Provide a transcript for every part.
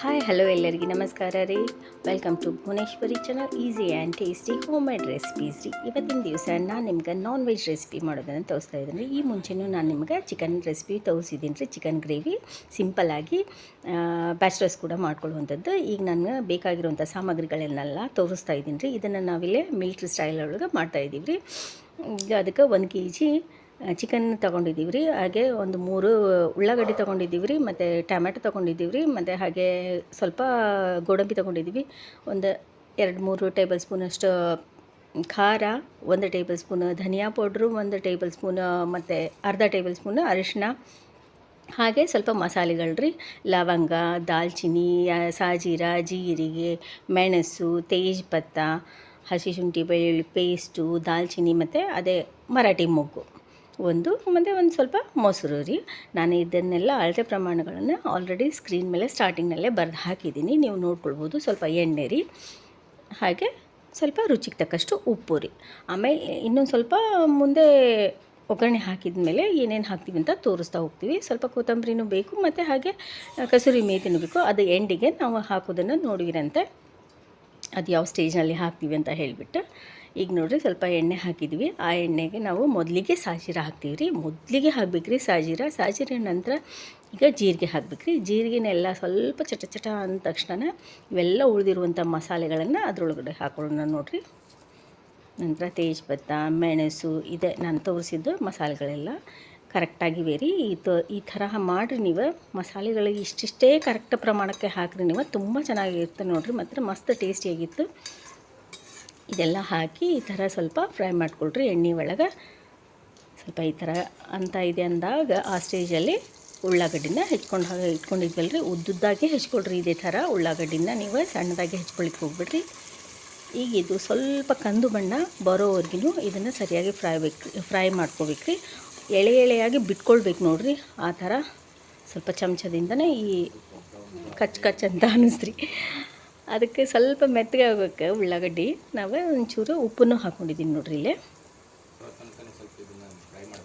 Hi, hello ಎಲ್ಲರಿಗೆ ನಮಸ್ಕಾರ ರೀ. Welcome to Bhuvaneshwari channel easy and tasty home made recipes ರೀ. ಇವತ್ತಿನ ದಿವಸ ನಾನು ನಿಮ್ಗೆ ನಾನ್ ವೆಜ್ ರೆಸಿಪಿ ಮಾಡೋದನ್ನು ತೋರಿಸ್ತಾ ಇದ್ದೀನಿ. ಈ ಮುಂಚೆನೂ ನಾನು ನಿಮ್ಗೆ ಚಿಕನ್ ರೆಸಿಪಿ ತೋರಿಸಿದ್ದೀನಿ ರೀ ಚಿಕನ್ ಗ್ರೇವಿ ಸಿಂಪಲ್ಲಾಗಿ ಬ್ಯಾಚ್ಲರ್ಸ್ ಕೂಡ ಮಾಡ್ಕೊಳ್ಳುವಂಥದ್ದು. ಈಗ ನಾನು ಬೇಕಾಗಿರುವಂಥ ಸಾಮಗ್ರಿಗಳನ್ನೆಲ್ಲ ತೋರಿಸ್ತಾ ಇದ್ದೀನಿ ರೀ. ಇದನ್ನು ನಾವಿಲ್ಲೇ ಮಿಲ್ಟ್ರಿ ಸ್ಟೈಲ್ ಒಳಗೆ ಮಾಡ್ತಾಯಿದ್ದೀವಿ ರೀ. ಅದಕ್ಕೆ ಒಂದು ಕೆ ಜಿ ಚಿಕನ್ ತೊಗೊಂಡಿದ್ದೀವಿ ರೀ ಹಾಗೆ ಒಂದು ಮೂರು ಉಳ್ಳಾಗಡ್ಡಿ ತೊಗೊಂಡಿದ್ದೀವಿ ರೀ ಮತ್ತು ಟೊಮ್ಯಾಟೊ ತೊಗೊಂಡಿದ್ದೀವಿ ರೀ ಮತ್ತು ಹಾಗೆ ಸ್ವಲ್ಪ ಗೋಡಂಬಿ ತೊಗೊಂಡಿದ್ದೀವಿ. ಒಂದು ಎರಡು ಮೂರು ಟೇಬಲ್ ಸ್ಪೂನಷ್ಟು ಖಾರ, ಒಂದು ಟೇಬಲ್ ಸ್ಪೂನ್ ಧನಿಯಾ ಪೌಡ್ರು, ಒಂದು ಟೇಬಲ್ ಸ್ಪೂನ್ ಮತ್ತು ಅರ್ಧ ಟೇಬಲ್ ಸ್ಪೂನ್ ಅರಿಶಿನ ಹಾಗೆ ಸ್ವಲ್ಪ ಮಸಾಲೆಗಳು ರೀ ಲವಂಗ, ದಾಲ್ಚಿನ್ನಿ ಸಾಜೀರ, ಜೀರಿಗೆ, ಮೆಣಸು, ತೇಜ್ಪತ್ತ, ಹಸಿ ಶುಂಠಿ ಬೆಳ್ಳುಳ್ಳಿ ಪೇಸ್ಟು ದಾಲ್ಚಿನ್ನಿ ಮತ್ತು ಅದೇ ಮರಾಠಿ ಮೊಗ್ಗು. ಒಂದು ಮತ್ತು ಒಂದು ಸ್ವಲ್ಪ ಮೊಸರು ರೀ. ನಾನು ಇದನ್ನೆಲ್ಲ ಅಳತೆ ಪ್ರಮಾಣಗಳನ್ನು ಆಲ್ರೆಡಿ ಸ್ಕ್ರೀನ್ ಮೇಲೆ ಸ್ಟಾರ್ಟಿಂಗ್ನಲ್ಲೇ ಬರೆದು ಹಾಕಿದ್ದೀನಿ. ನೀವು ನೋಡ್ಕೊಳ್ಬೋದು ಸ್ವಲ್ಪ ಎಣ್ಣೆ ರೀ. ಹಾಗೆ ಸ್ವಲ್ಪ ರುಚಿಗೆ ತಕ್ಕಷ್ಟು ಉಪ್ಪು ರೀ. ಆಮೇಲೆ ಇನ್ನೊಂದು ಸ್ವಲ್ಪ ಮುಂದೆ ಒಗ್ಗರಣೆ ಹಾಕಿದ ಮೇಲೆ ಏನೇನು ಹಾಕ್ತೀವಿ ಅಂತ ತೋರಿಸ್ತಾ ಹೋಗ್ತೀವಿ. ಸ್ವಲ್ಪ ಕೊತ್ತಂಬರಿನೂ ಬೇಕು ಮತ್ತು ಹಾಗೆ ಕಸೂರಿ ಮೇತಿನೂ ಬೇಕು. ಅದು ಎಂಡಿಗೆ ನಾವು ಹಾಕೋದನ್ನು ನೋಡುವಿರಂತೆ ಅದು ಯಾವ ಸ್ಟೇಜ್ನಲ್ಲಿ ಹಾಕ್ತೀವಿ ಅಂತ ಹೇಳಿಬಿಟ್ಟು. ಈಗ ನೋಡಿರಿ ಸ್ವಲ್ಪ ಎಣ್ಣೆ ಹಾಕಿದ್ವಿ. ಆ ಎಣ್ಣೆಗೆ ನಾವು ಮೊದಲಿಗೆ ಸಾಜೀರ ಹಾಕ್ತೀವಿ ರೀ ಮೊದಲಿಗೆ ಹಾಕ್ಬೇಕ್ರಿ ಸಾಜೀರ. ಸಾಜೀರ ನಂತರ ಈಗ ಜೀರಿಗೆ ಹಾಕ್ಬೇಕ್ರಿ. ಜೀರಿಗೆನೆಲ್ಲ ಸ್ವಲ್ಪ ಚಟ ಚಟ ಅಂದ ತಕ್ಷಣ ಇವೆಲ್ಲ ಉಳಿದಿರುವಂಥ ಮಸಾಲೆಗಳನ್ನು ಅದರೊಳಗಡೆ ಹಾಕೊಳ್ಳೋಣ ನೋಡಿರಿ. ನಂತರ ತೇಜ್ಪತ್ತ, ಮೆಣಸು, ಇದೆ ನಾನು ತೋರಿಸಿದ್ದು ಮಸಾಲೆಗಳೆಲ್ಲ ಕರೆಕ್ಟಾಗಿವೆ ರೀ ಈ ತ, ಈ ತರಹ ಮಾಡಿರಿ ನೀವು. ಮಸಾಲೆಗಳಿಗೆ ಇಷ್ಟಿಷ್ಟೇ ಕರೆಕ್ಟ್ ಪ್ರಮಾಣಕ್ಕೆ ಹಾಕಿರಿ ನೀವು. ತುಂಬ ಚೆನ್ನಾಗಿರುತ್ತೆ ನೋಡಿರಿ. ಮತ್ತು ಮಸ್ತ್ ಟೇಸ್ಟಿಯಾಗಿತ್ತು. ಇದೆಲ್ಲ ಹಾಕಿ ಈ ಥರ ಸ್ವಲ್ಪ ಫ್ರೈ ಮಾಡಿಕೊಳ್ರಿ. ಎಣ್ಣೆ ಒಳಗೆ ಸ್ವಲ್ಪ ಈ ಥರ ಅಂತ ಇದೆ ಅಂದಾಗ ಆ ಸ್ಟೇಜಲ್ಲಿ ಉಳ್ಳಾಗಡ್ಡಿನ ಹೆಚ್ಕೊಂಡು ಹಾಗೆ ಇಟ್ಕೊಂಡಿದ್ವಲ್ಲ ರೀ ಉದ್ದುದ್ದಾಗೆ ಹೆಚ್ಕೊಳ್ರಿ ಇದೇ ಥರ. ಉಳ್ಳಾಗಡ್ಡಿನ ನೀವು ಸಣ್ಣದಾಗಿ ಹೆಚ್ಕೊಳಿಕ್ಕೆ ಹೋಗ್ಬಿಡ್ರಿ. ಈಗ ಇದು ಸ್ವಲ್ಪ ಕಂದು ಬಣ್ಣ ಬರೋವರೆಗೂ ಇದನ್ನು ಸರಿಯಾಗಿ ಫ್ರೈ ಬೇಕು, ಫ್ರೈ ಮಾಡ್ಕೋಬೇಕ್ರಿ. ಎಳೆ ಎಳೆಯಾಗಿ ಬಿಟ್ಕೊಳ್ಬೇಕು ನೋಡ್ರಿ. ಆ ಥರ ಸ್ವಲ್ಪ ಚಮಚದಿಂದನೇ ಈ ಕಚ್ ಕಚ್ ಅಂತ ಅನ್ನಿಸ್ರಿ ಅದಕ್ಕೆ ಸ್ವಲ್ಪ ಮೆತ್ತಗೆ ಆಗ್ಬೇಕು ಉಳ್ಳಾಗಡ್ಡಿ. ನಾವು ಒಂಚೂರು ಉಪ್ಪನ್ನು ಹಾಕ್ಕೊಂಡಿದ್ದೀನಿ ನೋಡ್ರಿ ಇಲ್ಲೇ.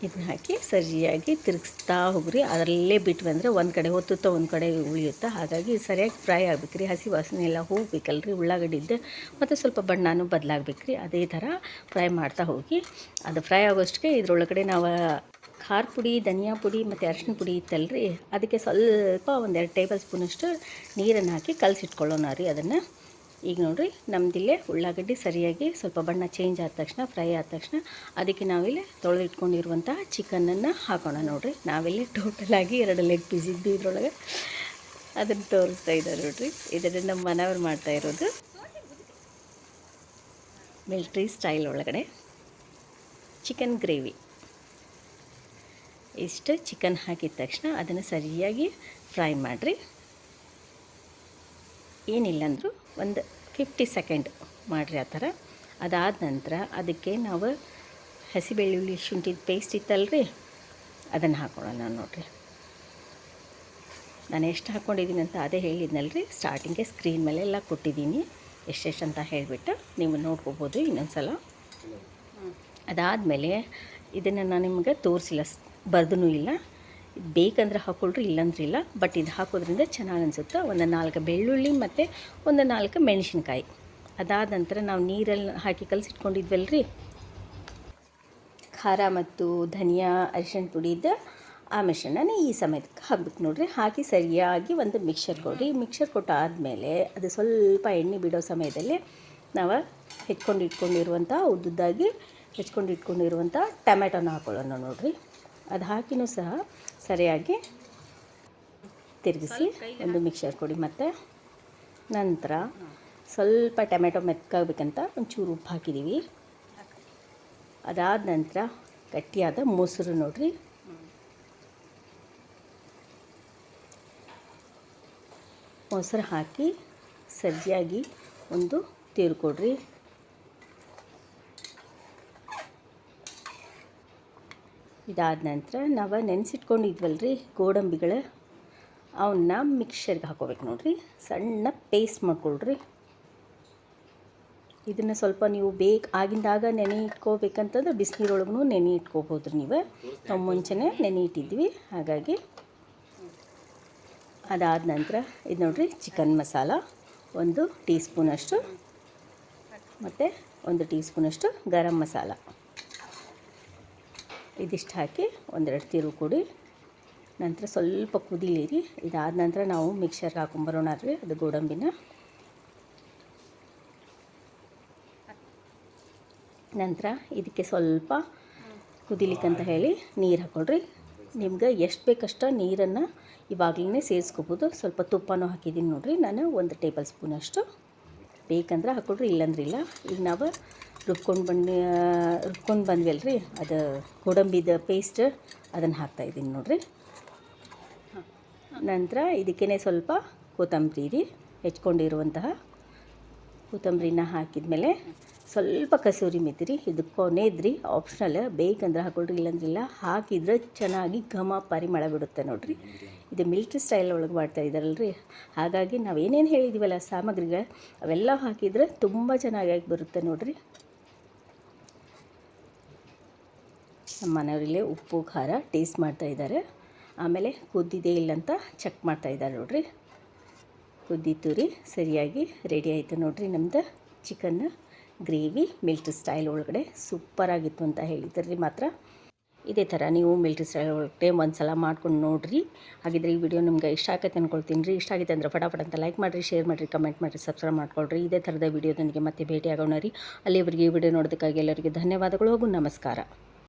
ಇದನ್ನ ಹಾಕಿ ಸರಿಯಾಗಿ ತಿರುಗಿಸ್ತಾ ಹೋಗ್ರಿ. ಅದರಲ್ಲೇ ಬಿಟ್ಟು ಬಂದರೆ ಒಂದು ಕಡೆ ಹೊತ್ತುತ್ತಾ ಒಂದು ಕಡೆ ಉಳಿಯುತ್ತಾ, ಹಾಗಾಗಿ ಸರಿಯಾಗಿ ಫ್ರೈ ಆಗ್ಬೇಕ್ರಿ. ಹಸಿ ವಾಸನೆ ಎಲ್ಲ ಹೋಗ್ಬೇಕಲ್ರಿ ಉಳ್ಳಾಗಡ್ಡಿದ್ದು. ಮತ್ತು ಸ್ವಲ್ಪ ಬಣ್ಣನೂ ಬದಲಾಗಬೇಕ್ರಿ. ಅದೇ ಥರ ಫ್ರೈ ಮಾಡ್ತಾ ಹೋಗಿ. ಅದು ಫ್ರೈ ಆಗೋಷ್ಟಕ್ಕೆ ಇದರೊಳಗಡೆ ನಾವು ಖಾರ ಪುಡಿ, ಧನಿಯಾ ಪುಡಿ ಮತ್ತು ಅರಶಿನ ಪುಡಿ ಇತ್ತಲ್ರಿ. ಅದಕ್ಕೆ ಸ್ವಲ್ಪ ಒಂದೆರಡು ಟೇಬಲ್ ಸ್ಪೂನಷ್ಟು ನೀರನ್ನು ಹಾಕಿ ಕಲಸಿಟ್ಕೊಳ್ಳೋಣ ರೀ ಅದನ್ನು. ಈಗ ನೋಡಿರಿ ನಮ್ಮದಿಲ್ಲೇ ಉಳ್ಳಾಗಡ್ಡಿ ಸರಿಯಾಗಿ ಸ್ವಲ್ಪ ಬಣ್ಣ ಚೇಂಜ್ ಆದ ತಕ್ಷಣ ಫ್ರೈ ಆದ ತಕ್ಷಣ ಅದಕ್ಕೆ ನಾವಿಲ್ಲಿ ತೊಳೆದಿಟ್ಕೊಂಡಿರುವಂಥ ಚಿಕನನ್ನು ಹಾಕೋಣ ನೋಡಿರಿ. ನಾವಿಲ್ಲಿ ಟೋಟಲಾಗಿ ಎರಡು ಲೆಗ್ ಪೀಸ್ ಇದ್ದು ಇದರೊಳಗೆ ಅದನ್ನು ತೋರಿಸ್ತಾ ಇದ್ದಾರೆ ನೋಡ್ರಿ. ಇದರಿಂದ ನಮ್ಮ ಮನೆಯವ್ರು ಮಾಡ್ತಾ ಇರೋದು ಮಿಲ್ಟ್ರಿ ಸ್ಟೈಲ್ ಒಳಗಡೆ ಚಿಕನ್ ಗ್ರೇವಿ ಇಷ್ಟು ಚಿಕನ್ ಹಾಕಿದ ತಕ್ಷಣ ಅದನ್ನು ಸರಿಯಾಗಿ ಫ್ರೈ ಮಾಡಿರಿ. ಏನಿಲ್ಲ ಅಂದರೂ ಒಂದು ಫಿಫ್ಟಿ ಸೆಕೆಂಡ್ ಮಾಡಿರಿ ಆ ಥರ. ಅದಾದ ನಂತರ ಅದಕ್ಕೆ ನಾವು ಹಸಿ ಬೆಳ್ಳುಳ್ಳಿ ಶುಂಠಿ ಪೇಸ್ಟ್ ಇತ್ತಲ್ರಿ? ಅದನ್ನು ಹಾಕೊಳ್ಳೋಣ ನೋಡಿರಿ. ನಾನು ಎಷ್ಟು ಹಾಕ್ಕೊಂಡಿದ್ದೀನಿ ಅಂತ ಅದೇ ಹೇಳಿದ್ನಲ್ರಿ. ಸ್ಟಾರ್ಟಿಂಗೆ ಸ್ಕ್ರೀನ್ ಮೇಲೆ ಎಲ್ಲ ಕೊಟ್ಟಿದ್ದೀನಿ ಎಷ್ಟೆಷ್ಟು ಅಂತ ಹೇಳಿಬಿಟ್ಟು ನೀವು ನೋಡ್ಕೋಬೋದು ಇನ್ನೊಂದು ಸಲ ಅದಾದಮೇಲೆ ಇದನ್ನು ನಾನು ನಿಮಗೆ ತೋರಿಸಿಲ್ಲ ಬರ್ದೂ ಇಲ್ಲ. ಬೇಕಂದ್ರೆ ಹಾಕ್ಕೊಳ್ರಿ ಇಲ್ಲಂದ್ರೆ ಇಲ್ಲ. ಬಟ್ ಇದು ಹಾಕೋದ್ರಿಂದ ಚೆನ್ನಾಗಿ ಅನಿಸುತ್ತೆ. ಒಂದು ನಾಲ್ಕು ಬೆಳ್ಳುಳ್ಳಿ ಮತ್ತು ಒಂದು ನಾಲ್ಕು ಮೆಣಸಿನ್ಕಾಯಿ. ಅದಾದ ನಂತರ ನಾವು ನೀರಲ್ಲಿ ಹಾಕಿ ಕಲಸಿಟ್ಕೊಂಡಿದ್ವಲ್ರಿ? ಖಾರ ಮತ್ತು ಧನಿಯಾ, ಅರಿಶಿಣ ಪುಡಿದ ಆ ಮಿಶ್ರಣನ ಈ ಸಮಯಕ್ಕೆ ಹಾಕ್ಬೇಕು ನೋಡ್ರಿ. ಹಾಕಿ ಸರಿಯಾಗಿ ಒಂದು ಮಿಕ್ಸರ್ ಕೊಡ್ರಿ. ಮಿಕ್ಸರ್ ಕೊಟ್ಟಾದಮೇಲೆ ಅದು ಸ್ವಲ್ಪ ಎಣ್ಣೆ ಬಿಡೋ ಸಮಯದಲ್ಲಿ ನಾವು ಹೆಚ್ಕೊಂಡು ಇಟ್ಕೊಂಡಿರುವಂಥ ಉದ್ದುದ್ದಾಗಿ ಹೆಚ್ಕೊಂಡು ಇಟ್ಕೊಂಡಿರುವಂಥ ಟೊಮೆಟೊನ ಹಾಕೊಳ್ಳೋಣ ನೋಡ್ರಿ. ಅದು ಹಾಕಿನೂ ಸಹ ಸರಿಯಾಗಿ ತಿರುಗಿಸಿ ಒಂದು ಮಿಕ್ಸರ್ ಕೊಡಿ ಮತ್ತು ನಂತರ ಸ್ವಲ್ಪ ಟೊಮೆಟೊ ಮೆತ್ಕಾಗಬೇಕಂತ ಒಂಚೂರು ಉಪ್ಪು ಹಾಕಿದ್ದೀವಿ ಅದಾದ ನಂತರ ಗಟ್ಟಿಯಾದ ಮೊಸರು ನೋಡ್ರಿ. ಮೊಸರು ಹಾಕಿ ಸರಿಯಾಗಿ ಒಂದು ತೀರ್ಕೊಡ್ರಿ. ಇದಾದ ನಂತರ ನಾವು ನೆನೆಸಿಟ್ಕೊಂಡಿದ್ವಲ್ರಿ ಗೋಡಂಬಿಗಳು. ಅವನ್ನ ಮಿಕ್ಸರ್ಗೆ ಹಾಕೋಬೇಕು ನೋಡಿರಿ. ಸಣ್ಣ ಪೇಸ್ಟ್ ಮಾಡ್ಕೊಳ್ರಿ. ಇದನ್ನು ಸ್ವಲ್ಪ ನೀವು ಬೇಕು ಆಗಿಂದಾಗ ನೆನೆ ಇಟ್ಕೋಬೇಕಂತಂದ್ರೆ ಬಿಸಿನೀರೊಳಗೂ ನೆನೆ ಇಟ್ಕೋಬೋದು ನೀವು. ನಾವು ಮುಂಚೆನೇ ನೆನೆ ಇಟ್ಟಿದ್ವಿ. ಹಾಗಾಗಿ ಅದಾದ ನಂತರ ಇದು ನೋಡಿರಿ ಚಿಕನ್ ಮಸಾಲ. ಒಂದು ಟೀ ಸ್ಪೂನಷ್ಟು ಮತ್ತು ಒಂದು ಟೀ ಸ್ಪೂನಷ್ಟು ಗರಂ ಮಸಾಲ. ಇದಿಷ್ಟು ಹಾಕಿ ಒಂದೆರಡು ತಿರು ಕೊಡಿ. ನಂತರ ಸ್ವಲ್ಪ ಕುದಿಲಿರಿ. ಇದಾದ ನಂತರ ನಾವು ಮಿಕ್ಸರ್ಗೆ ಹಾಕೊಂಬರೋಣ ರೀ, ಅದು ಗೋಡಂಬಿನ. ನಂತರ ಇದಕ್ಕೆ ಸ್ವಲ್ಪ ಕುದಿಲಿಕ್ಕಂತ ಹೇಳಿ ನೀರು ಹಾಕೊಳ್ರಿ. ನಿಮ್ಗೆ ಎಷ್ಟು ಬೇಕಷ್ಟ ನೀರನ್ನು ಇವಾಗಲೇ ಸೇರಿಸ್ಕೋಬೋದು. ಸ್ವಲ್ಪ ತುಪ್ಪನೂ ಹಾಕಿದ್ದೀನಿ ನೋಡಿರಿ. ನಾನು ಒಂದು ಟೇಬಲ್ ಸ್ಪೂನಷ್ಟು. ಬೇಕಂದ್ರೆ ಹಾಕೊಳ್ರಿ, ಇಲ್ಲಂದ್ರೆ ಇಲ್ಲ. ಈಗ ನಾವು ರುಬ್ಕೊಂಡು ಬಂದು, ರುಬ್ಕೊಂಡು ಬಂದ್ವಿ ಅಲ್ರಿ ಅದು ಗೋಡಂಬಿದ ಪೇಸ್ಟ್ ಅದನ್ನು ಹಾಕ್ತಾಯಿದ್ದೀನಿ ನೋಡಿರಿ. ನಂತರ ಇದಕ್ಕೇ ಸ್ವಲ್ಪ ಕೊತ್ತಂಬರಿ ರೀ, ಹೆಚ್ಕೊಂಡಿರುವಂತಹ ಕೊತ್ತಂಬರಿನ ಹಾಕಿದ್ಮೇಲೆ ಸ್ವಲ್ಪ ಕಸೂರಿ ಮೆತ್ತಿರಿ ಇದು ಕೊನೆದ್ರಿ ಆಪ್ಷನಲ್ ಬೇಕಂದ್ರೆ ಹಾಕೊಳ್ರಿ ಇಲ್ಲಾಂದ್ರೆ ಇಲ್ಲ ಹಾಕಿದ್ರೆ ಚೆನ್ನಾಗಿ ಘಮ ಪರಿಮಳ ಬಿಡುತ್ತೆ ನೋಡಿರಿ. ಇದು ಮಿಲ್ಟ್ರಿ ಸ್ಟೈಲ್ ಒಳಗೆ ಮಾಡ್ತಾ ಇದ್ದಾರಲ್ಲ ರೀ ಹಾಗಾಗಿ ನಾವು ಏನೇನು ಹೇಳಿದ್ದೀವಲ್ಲ ಸಾಮಗ್ರಿಗಳು ಅವೆಲ್ಲ ಹಾಕಿದ್ರೆ ತುಂಬ ಚೆನ್ನಾಗಿ ಬರುತ್ತೆ ನೋಡಿರಿ. ನಮ್ಮ ಮನೆಯವರಿಲ್ಲೇ ಉಪ್ಪು, ಖಾರ ಟೇಸ್ಟ್ ಮಾಡ್ತಾಯಿದ್ದಾರೆ ಆಮೇಲೆ ಕುದ್ದಿದೆ ಇಲ್ಲಂತ ಚೆಕ್ ಮಾಡ್ತಾ ಇದ್ದಾರೆ ನೋಡ್ರಿ. ಕುದ್ದಿತ್ತು ರೀ, ಸರಿಯಾಗಿ ರೆಡಿ ಆಯಿತು ನೋಡ್ರಿ ನಮ್ದು ಚಿಕನ್ ಗ್ರೇವಿ ಮಿಲ್ಟ್ರಿ ಸ್ಟೈಲ್ ಒಳಗಡೆ ಸೂಪರಾಗಿತ್ತು ಅಂತ ಹೇಳಿದ್ರು ಮಾತ್ರ. ಇದೇ ಥರ ನೀವು ಮಿಲ್ಟ್ರಿ ಸ್ಟೈಲ್ ಒಳಗಡೆ ಒಂದು ಸಲ ಮಾಡ್ಕೊಂಡು ನೋಡಿರಿ. ಹಾಗಿದ್ರೆ ಈ ವಿಡಿಯೋ ನಿಮ್ಗೆ ಇಷ್ಟ ಆಗತ್ತೆ ಅಂದ್ಕೊಳ್ತೀನಿ ರೀ. ಇಷ್ಟ ಆಗಿದೆ ಅಂದರೆ ಫಟಾಫಟ್ ಅಂತ ಲೈಕ್ ಮಾಡಿರಿ ಶೇರ್ ಮಾಡಿರಿ ಕಮೆಂಟ್ ಮಾಡಿರಿ ಸಬ್ಸ್ಕ್ರೈಬ್ ಮಾಡ್ಕೊಳ್ರಿ. ಇದೇ ಥರದ ವಿಡಿಯೋದೊಂದಿಗೆ ಮತ್ತೆ ಭೇಟಿ ಆಗೋಣ ರೀ. ಅಲ್ಲಿವರೆಗೆ ಈ ವಿಡಿಯೋ ನೋಡೋದಕ್ಕಾಗಿ ಎಲ್ಲರಿಗೂ ಧನ್ಯವಾದಗಳು ಹಾಗೂ ನಮಸ್ಕಾರ.